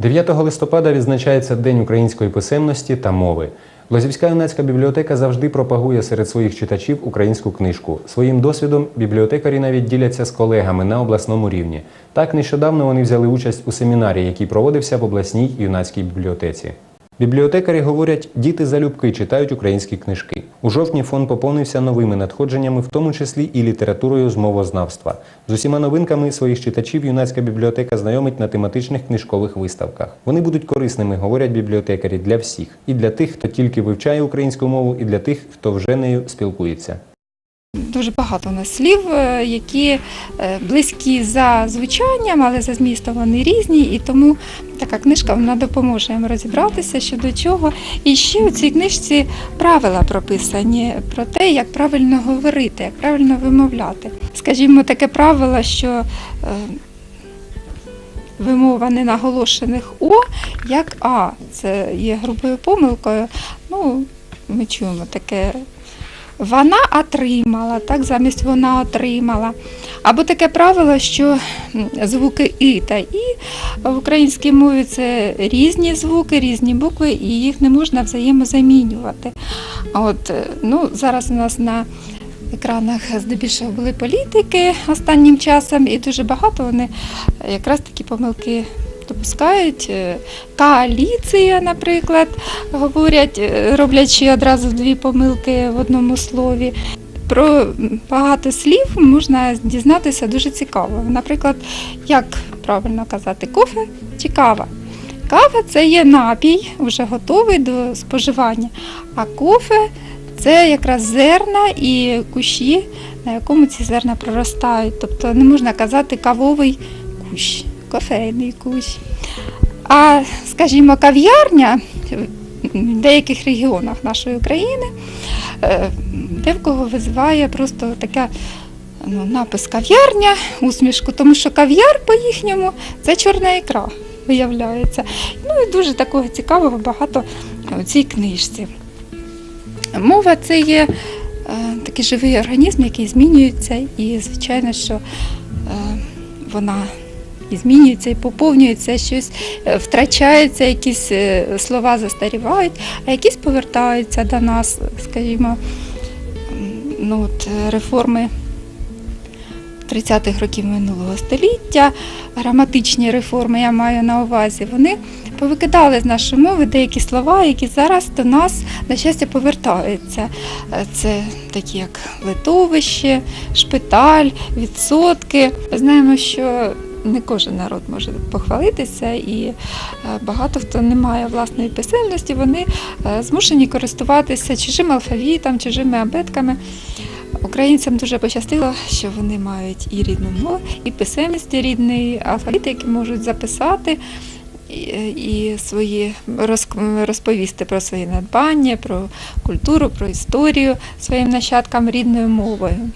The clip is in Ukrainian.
9 листопада відзначається День української писемності та мови. Лозівська юнацька бібліотека завжди пропагує серед своїх читачів українську книжку. Своїм досвідом бібліотекарі навіть діляться з колегами на обласному рівні. Так нещодавно вони взяли участь у семінарі, який проводився в обласній юнацькій бібліотеці. Бібліотекарі говорять, діти залюбки читають українські книжки. У жовтні фонд поповнився новими надходженнями, в тому числі і літературою з мовознавства. З усіма новинками своїх читачів юнацька бібліотека знайомить на тематичних книжкових виставках. Вони будуть корисними, говорять бібліотекарі, для всіх і для тих, хто тільки вивчає українську мову, і для тих, хто вже нею спілкується. Дуже багато у нас слів, е, які е, близькі за звучанням, але за змістом вони різні, і тому така книжка вона допоможе їм розібратися щодо чого. І ще у цій книжці правила прописані про те, як правильно говорити, як правильно вимовляти. Скажімо, таке правило, що е, вимова ненаголошених О як А. Це є грубою помилкою. Ну, ми чуємо таке вона отримала, так замість вона отримала. Або таке правило, що звуки і та і в українській мові це різні звуки, різні букви, і їх не можна взаємозамінювати. От, е, ну, зараз у нас на екранах здебільшого були політики останнім часом, і дуже багато вони якраз такі помилки допускають. Е, Коаліція, наприклад, говорять, е, роблячи одразу дві помилки в одному слові. Про багато слів можна дізнатися дуже цікаво. Наприклад, як правильно казати, кофе чи кава. Кава це є напій, вже готовий до споживання, а кофе це якраз зерна і кущі, на якому ці зерна проростають. Тобто не можна казати кавовий кущ, кофейний кущ. А, скажімо, кав'ярня в деяких регіонах нашої України е, де в кого визиває просто таке ну, напис кав'ярня, усмішку, тому що кав'яр по-їхньому це чорна ікра, виявляється. Ну і дуже такого цікавого багато у цій книжці. Мова це є е, такий живий організм, який змінюється, і, звичайно, що е, вона і змінюється, і поповнюється щось, е, втрачається, якісь е, слова застарівають, а якісь повертаються до нас, скажімо, ну, от, е, реформи 30-х років минулого століття, граматичні реформи я маю на увазі, вони повикидали з нашої мови деякі слова, які зараз до нас, на щастя, повертаються. Це такі як литовище, шпиталь, відсотки. Знаємо, що не кожен народ може похвалитися, і е, багато хто не має власної писемності, вони е, змушені користуватися чужим алфавітом, чужими абетками. Українцям дуже пощастило, що вони мають і рідну мову, і писемність, і рідний алфавіт, який можуть записати і, і свої роз- розповісти про свої надбання, про культуру, про історію своїм нащадкам рідною мовою.